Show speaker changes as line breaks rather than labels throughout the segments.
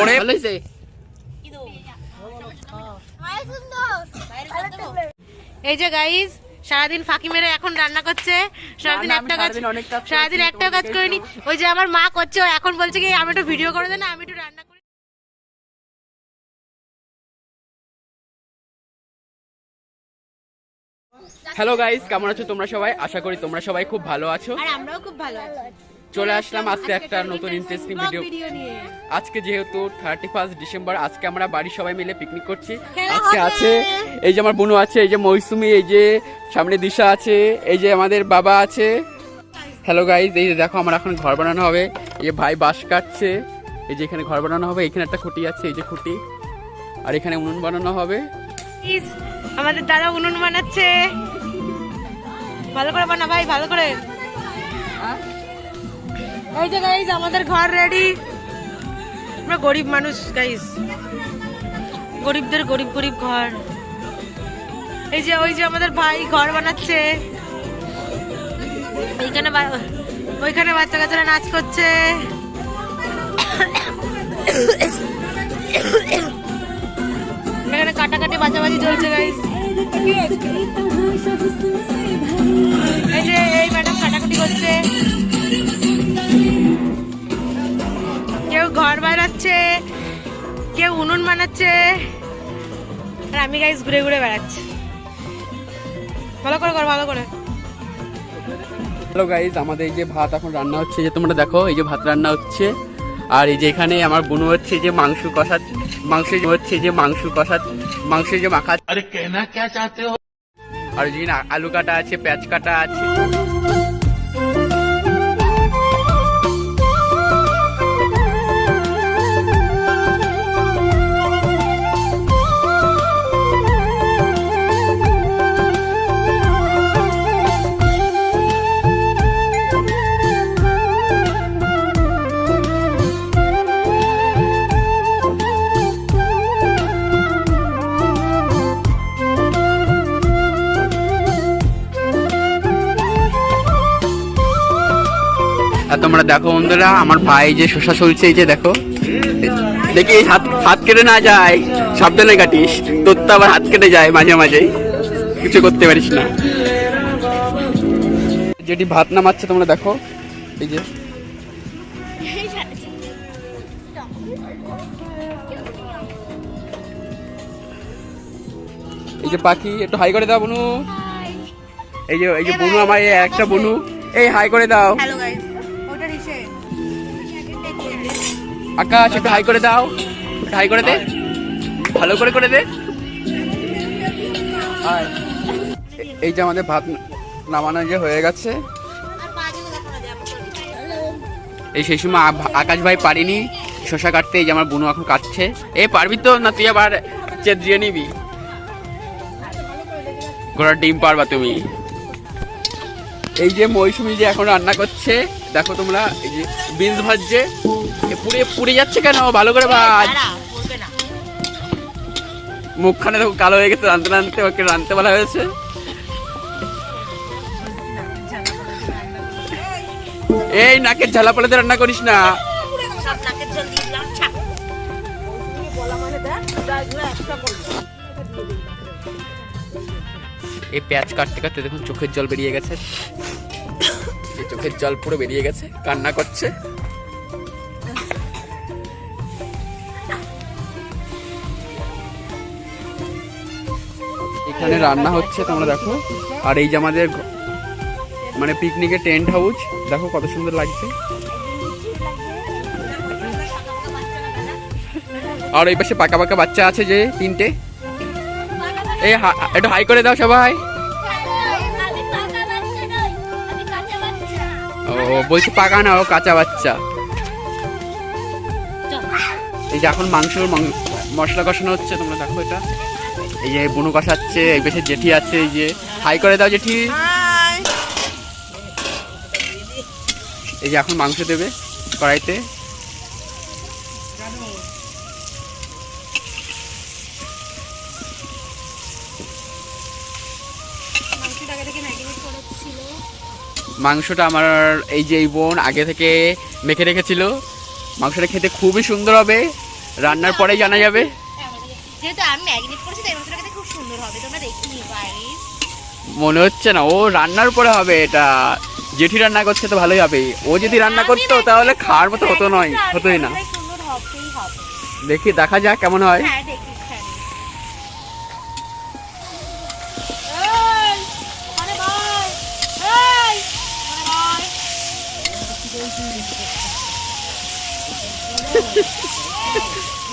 ওরে ভালো হয়েছে
এই যে গাইজ সারাদিন ফাঁকি মেরে এখন রান্না করছে। সারাদিন
না, আমি
একটা কাজ
সারাদিন
একটা কাজ করিনি। ওই যে আমার মা করছে এখন বলছে কি আমি একটু ভিডিও করে দেন আমি একটু রান্না করি।
হ্যালো গাইস কেমন আছো তোমরা সবাই? আশা করি তোমরা সবাই খুব ভালো আছো।
আর আমরাও খুব ভালো আছি।
চলে আসলাম আজকে একটা নতুন ইন্টারেস্টিং ভিডিও আজকে যেহেতু থার্টি ফার্স্ট ডিসেম্বর আজকে আমরা বাড়ির সবাই মিলে পিকনিক করছি। আজকে আছে এই যে আমার বোনু আছে এই যে মৌসুমি এই যে সামনে দিশা আছে এই যে আমাদের বাবা আছে। হ্যালো গাইজ এই যে দেখো আমার এখন ঘর বানানো হবে। এই যে ভাই বাঁশ কাটছে এই যে এখানে ঘর বানানো হবে এখানে একটা খুঁটি আছে এই যে খুঁটি। আর এখানে উনুন বানানো হবে।
আমাদের দাদা উনুন বানাচ্ছে। ভালো করে বানা ভাই ভালো করে। এই যে গাইজ আমাদের ঘর রেডি আমরা গরিব মানুষ গাইজ গরিবদের গরিব গরিব ঘর। এই যে, ওই যে আমাদের ভাই ঘর বানাচ্ছে। এইখানে ওইখানে বাচ্চা কাচ্চারা নাচ করছে। এখানে কাটাকাটি বাঁচাবাজি চলছে গাইজ কেউ উনুন বানাচ্ছে। আর আমি গাইজ ঘুরে ঘুরে বেড়াচ্ছি। ভালো করে কর ভালো করে।
আমাদের এই যে ভাত এখন রান্না হচ্ছে যে তোমরা দেখো এই যে ভাত রান্না হচ্ছে। আর এই যে এখানে আমার বুনু হচ্ছে যে মাংস কষা মাংস হচ্ছে যে মাংস কষা মাংস যে মাখা আর যেখানে আলু কাটা আছে পেঁয়াজ কাটা আছে। তোমরা দেখো বন্ধুরা, আমার ভাই যে শসা চলছে এই যে দেখো। দেখি হাত হাত কেটে না যায়। সাবধানে কাটিস। তোর তো আবার হাত কেটে যায় মাঝে মাঝে কিছু করতে পারিস না। যেটি ভাত নামাচ্ছে, তোমরা দেখো। এই যে। এই যে পাখি, একটু হাই করে দাও, বনু। এই যে এই যে বনু, আমার একটা বনু। এই হাই করে দাও।
হ্যালো
আকাশ, একটু হাই করে দাও। একটু হাই করে দে। ভালো করে করে দে। এই যে আমাদের ভাত নামানো যে হয়ে গেছে। এই সেই সময় আকাশ ভাই পারিনি। শশা কাটতে, এই যে আমার বোনু এখন কাটছে। এ, পারবি তো? না, তুই আবার চেদ্রিয়ে নিবি। ঘোড়ার ডিম পারবা তুমি। এই যে মৌসুমি যে এখন রান্না করছে, দেখো তোমরা, এই যে বিনস ভাজছে। পুড়ে পুড়ে যাচ্ছে কেন? ভালো করে ভাজ। মুখখানে দেখো কালো হয়ে গেছে রানতে রানতে ওকে রানতে বলা হয়েছে। এই নাকের ঝালা পালাতে রান্না করিস না। এই পেঁয়াজ কাটতে কাটতে দেখুন চোখের জল বেরিয়ে গেছে। চোখের জল পুরো বেরিয়ে গেছে কান্না করছে। এখানে রান্না হচ্ছে, তোমরা দেখো। আর এই যে আমাদের মানে পিকনিকের টেন্ট হাউস দেখো কত সুন্দর লাগছে। আর এই পাশে পাকা পাকা বাচ্চা আছে যে, তিনটে। এই একটু হাই করে দাও সবাই। ও, বলছি পাকা না, ও কাঁচা বাচ্চা। এই যে এখন মাংসর মাং- মশলা কষানো হচ্ছে, তোমরা দেখো এটা। এই যে বুনু কষাচ্ছে, এই পাশে জেঠি আছে, এই যে হাই করে দাও জেঠি। এই যে এখন মাংস দেবে কড়াইতে। মাংসটা আমার এই যে এই বোন আগে থেকে মেখে রেখেছিল। মাংসটা খেতে খুবই সুন্দর হবে। রান্নার পরে জানা যাবে
যেহেতু আমি ম্যাগনেট করেছি তাই মাংসটা খুব সুন্দর হবে তোমরা দেখে নিও গাইস
মনে হচ্ছে না ও রান্নার পরে হবে এটা জেঠি রান্না করছে তো ভালোই হবে ও যদি রান্না করতো তাহলে খাওয়ার মতো হতো নয় হতোই না দেখি দেখা যাক কেমন হয়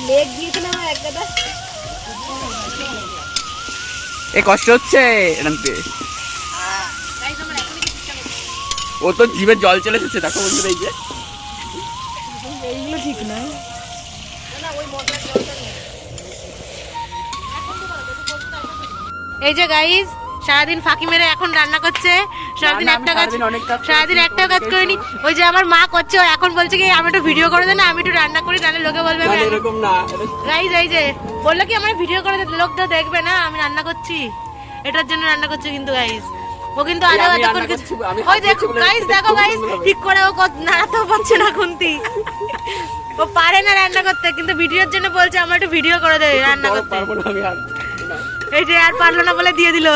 লেগ দিয়েছিলাম এক
এ কষ্ট হচ্ছে?
করছি
ও তো জিভে জল চলে এসেছে দেখো বন্ধুরা এই যে।
এইগুলো ঠিক না এই যে গাইজ সারাদিন ফাঁকি মেরে এখন রান্না করছে। সারাদিন একটা কাজ
সারাদিন
একটা কাজ করিনি। ওই যে আমার মা করছে এখন বলছে কি আমি একটু ভিডিও করে দেন আমি একটু রান্না করি তাহলে লোকে বলবে আমি
এরকম না
গাইজ এই যে বলল কি আমার ভিডিও করে দে লোক তো দেখবে না আমি রান্না করছি। এটার জন্য রান্না করছে কিন্তু গাইজ ও কিন্তু
আরও
এতক্ষণ কিছু ওই দেখো গাইজ দেখো গাইজ ঠিক করে ও নাড়াতেও পারছে না খুন্তি। ও পারে না রান্না করতে কিন্তু ভিডিওর জন্য বলছে আমার একটু ভিডিও করে দে রান্না করতে। এই যে আর পারল না বলে দিয়ে দিল।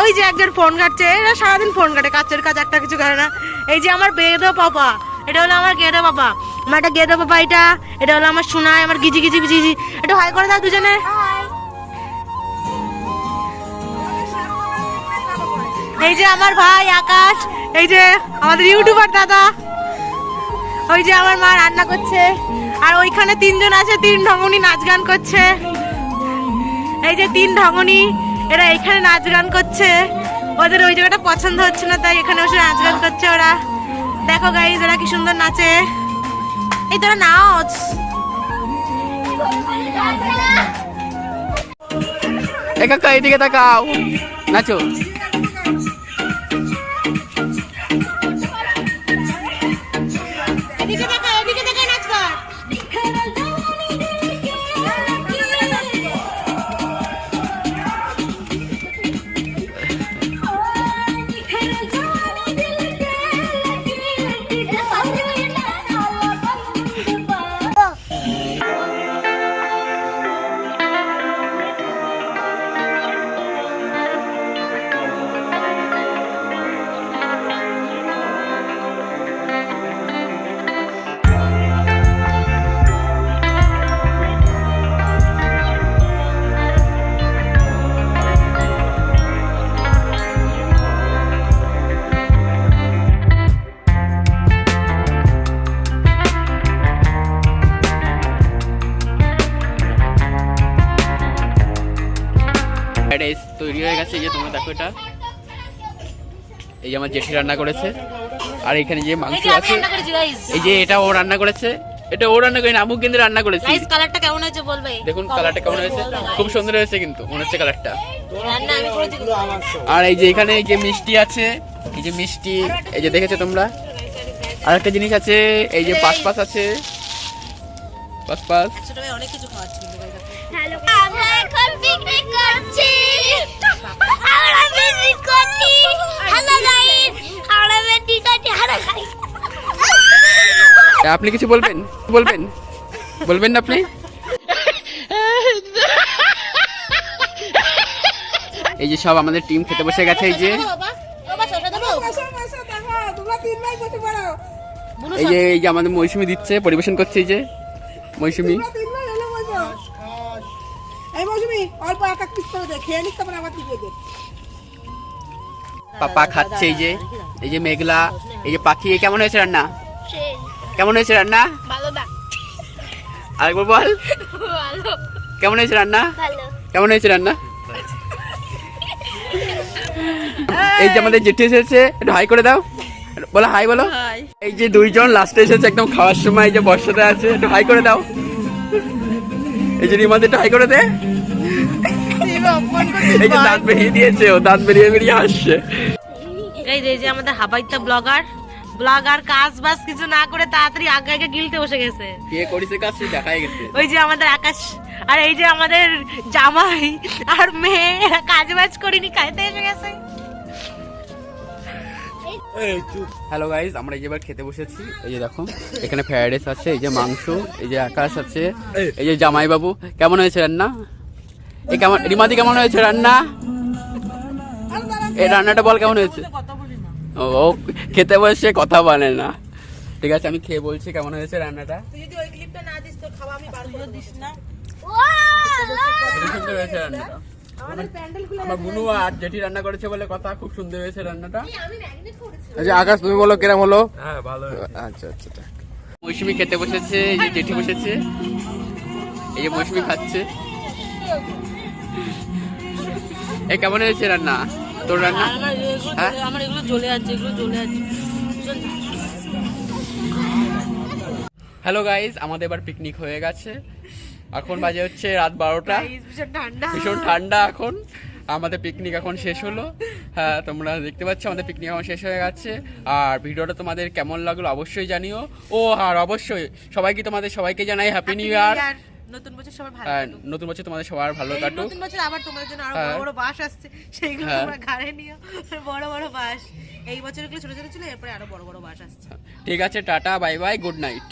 ওই যে একজন ফোন ঘাটছে, এরা সারাদিন ফোন ঘাটে, কাছের কাজ একটা কিছু করে না। এই যে আমার বেদো পাপা, এটা হলো আমার গেদো পাপা। আমার একটা গেদো পাপা এটা এটা হলো আমার সোনাই, আমার গিজি গিজি গিজি একটু হাই করে দাও দুজনে। এই যে আমার ভাই আকাশ, এই যে আমাদের ইউটিউবার দাদা। ওই যে আমার মা রান্না করছে, আর ওইখানে তিনজন আছে, তিন ঢঙ্গনি নাচ গান করছে। এই যে তিন ঢঙ্গনি এরা এখানে নাচ গান করছে। ওদের ওই জায়গাটা পছন্দ হচ্ছে না, তাই এখানে বসে নাচ গান করছে ওরা। দেখো গাইজ ওরা কি সুন্দর নাচে। এই তোরা নাচ।
একা কাই দিকে তাকাও। নাচো। এটা এস- তৈরি হয়ে গেছে যে তোমরা দেখো এটা। এই যে আমার জেঠি রান্না করেছে। আর এখানে যে মাংস আছে এই যে এটা ও রান্না করেছে। এটা ও রান্না করে আমু কিন্তু রান্না করেছি।
গাইজ কালারটা কেমন হয়েছে বলবে?
দেখুন কালারটা কেমন হয়েছে। খুব সুন্দর হয়েছে কিন্তু মনে হচ্ছে কালারটা আর এই যে এখানে এই যে মিষ্টি আছে এই যে মিষ্টি এই যে দেখেছ তোমরা? আর একটা জিনিস আছে এই যে পাস পাস আছে। পাস পাস
অনেক কিছু খাওয়াচ্ছি।
আপনি কিছু বলবেন? বলবেন? বলবেন না আপনি? এই যে সব আমাদের টিম খেতে বসে গেছে, এই যে। এই যে এই যে আমাদের মৌসুমি দিচ্ছে, পরিবেশন করছে, এই যে। মৌসুমি।
খেয়ে নিস তারপরে আবার দিবে
পাপা খাচ্ছে এই যে এই যে মেঘলা এই যে পাখি কেমন হয়েছে রান্না? কেমন হয়েছে রান্না?
ভালো না
আরেকবার বল। কেমন হয়েছে রান্না? কেমন হয়েছে রান্না? এই যে আমাদের জেঠি এসেছে একটু হাই করে দাও। বলো হাই বলো। এই যে দুইজন লাস্টে এসেছে একদম খাওয়ার সময় এই যে বর্ষাতে আছে একটু হাই করে দাও। এই যে রিমাদের একটু হাই করে দে। এই যে দাঁত বেরিয়ে দিয়েছে ও দাঁত বেরিয়ে বেরিয়ে আসছে।
এই যে এই যে আমাদের হাবাইতা ব্লগার ব্লগার কাজ বাজ কিছু না করে তাড়াতাড়ি আগে আগে গিলতে বসে গেছে।
কে করেছে কাজ সে দেখাই গেছে।
ওই যে আমাদের আকাশ আর এই যে আমাদের জামাই আর মেয়ে এরা কাজ বাজ করিনি খাইতে এসে গেছে।
হ্যালো গাইজ আমরা এই যে এবার খেতে বসেছি। এই যে দেখো এখানে ফ্রাইড রাইস আছে এই যে মাংস এই যে আকাশ আছে এই। যে জামাই বাবু কেমন হয়েছে রান্না? এই কেমন রিমাদি কেমন হয়েছে রান্না? এই রান্নাটা বল কেমন হয়েছে? ও ও খেতে বসে কথা বলে না। ঠিক আছে আমি খেয়ে বলছি কেমন হয়েছে রান্নাটা।
তুই যদি ওই ক্লিপটা না দিস তোর খাওয়া আমি বার করে দিস না
সুন্দর হয়েছে রান্নাটা। আমার বুনু আর জেঠি রান্না করেছে বলে কথা খুব সুন্দর হয়েছে রান্নাটা।
আচ্ছা আকাশ তুমি বলো কিরম হলো? হ্যাঁ ভালো আচ্ছা আচ্ছা আচ্ছা।
মৌসুমি খেতে বসেছে এই যে জেঠি বসেছে। এই যে মৌসুমি খাচ্ছে। এ কেমন হয়েছে রান্না? তোর রান্না?
আমার এগুলো
হ্যাঁ?
জ্বলে- আমার এগুলো জ্বলে যাচ্ছে এগুলো জ্বলে ভীষণ
হ্যালো গাইজ আমাদের এবার পিকনিক হয়ে গেছে। এখন বাজে হচ্ছে রাত বারোটা।
ভীষণ ঠান্ডা।
এখন। আমাদের পিকনিক এখন শেষ হলো। হ্যাঁ তোমরা দেখতে পাচ্ছ আমাদের পিকনিক এখন শেষ হয়ে গেছে। আর ভিডিওটা তোমাদের কেমন লাগল অবশ্যই জানিও। ও আর অবশ্যই সবাইকে তোমাদের সবাইকে জানাই হ্যাপি নিউ ইয়ার
নতুন বছর সবার ভালো কাটুক।
নতুন বছর তোমাদের সবার ভালো কাটুক
নতুন বছর আবার তোমাদের জন্য আরও
হ্যাঁ।
বড় বড় বাস আসছে সেইগুলো
হ্যাঁ।
তোমরা ঘাড়ে নিও বড় বড় বাস এই বছরগুলো ছোট ছোট ছিল এরপরে আরও বড় বড় বাস আসছে
ঠিক আছে tata bye bye good night